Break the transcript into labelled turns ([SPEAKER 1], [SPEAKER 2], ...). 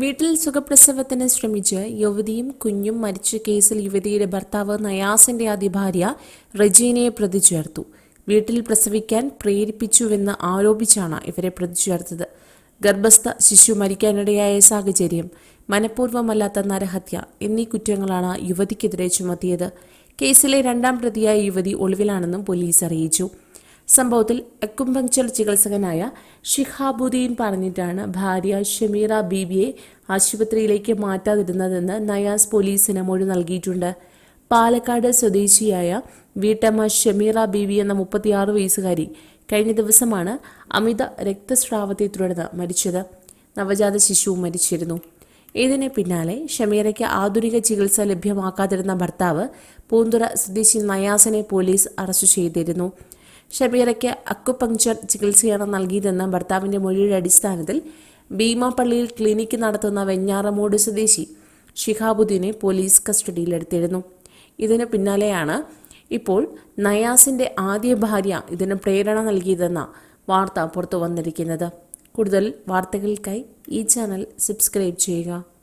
[SPEAKER 1] വീട്ടിൽ സുഖപ്രസവത്തിന് ശ്രമിച്ച് യുവതിയും കുഞ്ഞും മരിച്ച കേസിൽ യുവതിയുടെ ഭർത്താവ് നയാസിന്റെ ആദ്യ ഭാര്യ റജീനയെ പ്രതി ചേർത്തു വീട്ടിൽ പ്രസവിക്കാൻ പ്രേരിപ്പിച്ചുവെന്ന് ആരോപിച്ചാണ് ഇവരെ പ്രതി ചേർത്തത് ഗർഭസ്ഥ ശിശു മരിക്കാനിടയായ സാഹചര്യം മനഃപൂർവമല്ലാത്ത നരഹത്യ എന്നീ കുറ്റങ്ങളാണ് യുവതിക്കെതിരെ ചുമത്തിയത്. കേസിലെ രണ്ടാം പ്രതിയായ യുവതി ഒളിവിലാണെന്നും പോലീസ് അറിയിച്ചു. സംഭവത്തിൽ അക്കുംപങ്ചർ ചികിത്സകനായ ഷിഹാബുദ്ദീൻ പറഞ്ഞിട്ടാണ് ഭാര്യ ഷമീറ ബീബിയെ ആശുപത്രിയിലേക്ക് മാറ്റാതിരുന്നതെന്ന് നയാസ് പോലീസിന് മൊഴി നൽകിയിട്ടുണ്ട്. പാലക്കാട് സ്വദേശിയായ വീട്ടമ്മ ഷമീറ ബീവി എന്ന മുപ്പത്തിയാറ് വയസ്സുകാരി കഴിഞ്ഞ ദിവസമാണ് അമിത രക്തസ്രാവത്തെ തുടർന്ന് മരിച്ചത്. നവജാത ശിശുവും മരിച്ചിരുന്നു. ഇതിന് പിന്നാലെ ഷമീറയ്ക്ക് ആധുനിക ചികിത്സ ലഭ്യമാക്കാതിരുന്ന ഭർത്താവ് പൂന്തുറ സ്വദേശി നയാസിനെ പോലീസ് അറസ്റ്റ് ചെയ്തിരുന്നു. ഷമീറയ്ക്ക് അക്കുപങ്ചർ ചികിത്സയാണ് നൽകിയതെന്ന ഭർത്താവിന്റെ മൊഴിയുടെ അടിസ്ഥാനത്തിൽ ഭീമാപള്ളിയിൽ ക്ലിനിക്ക് നടത്തുന്ന വെഞ്ഞാറമൂട് സ്വദേശി ഷിഹാബുദ്ദീനെ പോലീസ് കസ്റ്റഡിയിലെടുത്തിരുന്നു. ഇതിന് പിന്നാലെയാണ് ഇപ്പോൾ നയാസിന്റെ ആദ്യ ഭാര്യ ഇതിന് പ്രേരണ നൽകിയതെന്ന വാർത്ത പുറത്തു വന്നിരിക്കുന്നത്. കൂടുതൽ വാർത്തകൾക്കായി ഈ ചാനൽ സബ്സ്ക്രൈബ് ചെയ്യുക.